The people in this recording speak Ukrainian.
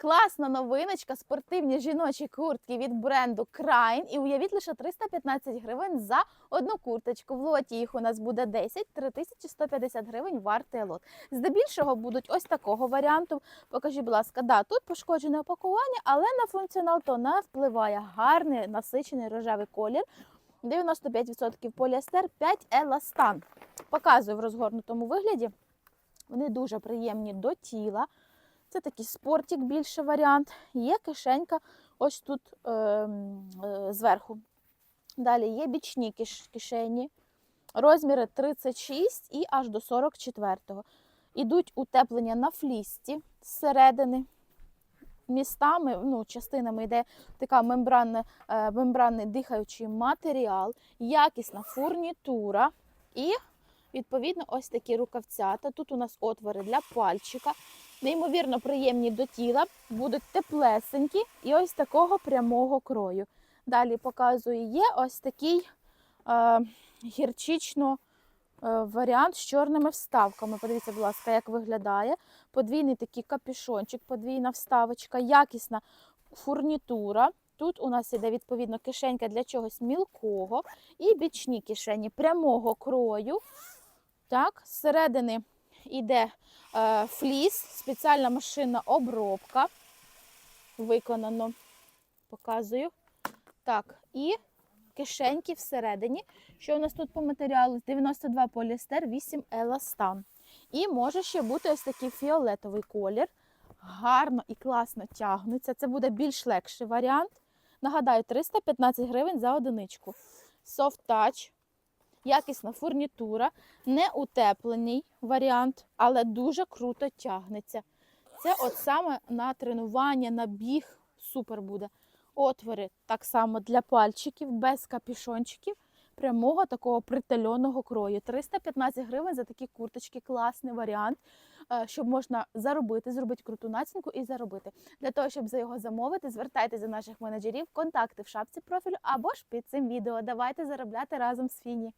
Класна новиночка, спортивні жіночі куртки від бренду Краін. І уявіть лише 315 гривень за одну курточку. В лоті їх у нас буде 10, 3150 гривень вартий лот. Здебільшого будуть ось такого варіанту. Покажіть, будь ласка, да, тут пошкоджене опакування, але на функціонал то не впливає. Гарний насичений рожевий колір. 95% поліестер, 5 еластан. Показую в розгорнутому вигляді. Вони дуже приємні до тіла. Це такий спортик більше варіант. Є кишенька ось тут е, е, зверху. Далі є бічні киш- кишені, розміри 36 і аж до 44. Ідуть утеплення на флісті зсередини. Містами, ну, частинами йде така мембранна, е, мембранний дихаючий матеріал, якісна фурнітура і, відповідно, ось такі рукавцята. Тут у нас отвори для пальчика неймовірно приємні до тіла, будуть теплесенькі і ось такого прямого крою. Далі показую, є ось такий е, гірчично е, варіант з чорними вставками. Подивіться, будь ласка, як виглядає. Подвійний такий капюшончик, подвійна вставочка, якісна фурнітура. Тут у нас іде відповідно кишенька для чогось мілкого і бічні кишені прямого крою. Так, зсередини йде е, фліс, спеціальна машинна обробка. Виконано, показую. Так, і кишеньки всередині. Що у нас тут по матеріалу? 92 поліестер, 8 еластан. І може ще бути ось такий фіолетовий колір. Гарно і класно тягнуться. Це буде більш легший варіант. Нагадаю, 315 гривень за одиничку. Soft touch, якісна фурнітура, не утеплений варіант, але дуже круто тягнеться. Це от саме на тренування, на біг супер буде. Отвори так само для пальчиків, без капішончиків, прямого такого притальоного крою. 315 гривень за такі курточки, класний варіант, е, щоб можна заробити, зробити круту націнку і заробити. Для того, щоб за його замовити, звертайтеся до наших менеджерів, контакти в шапці профілю або ж під цим відео. Давайте заробляти разом з Фіні.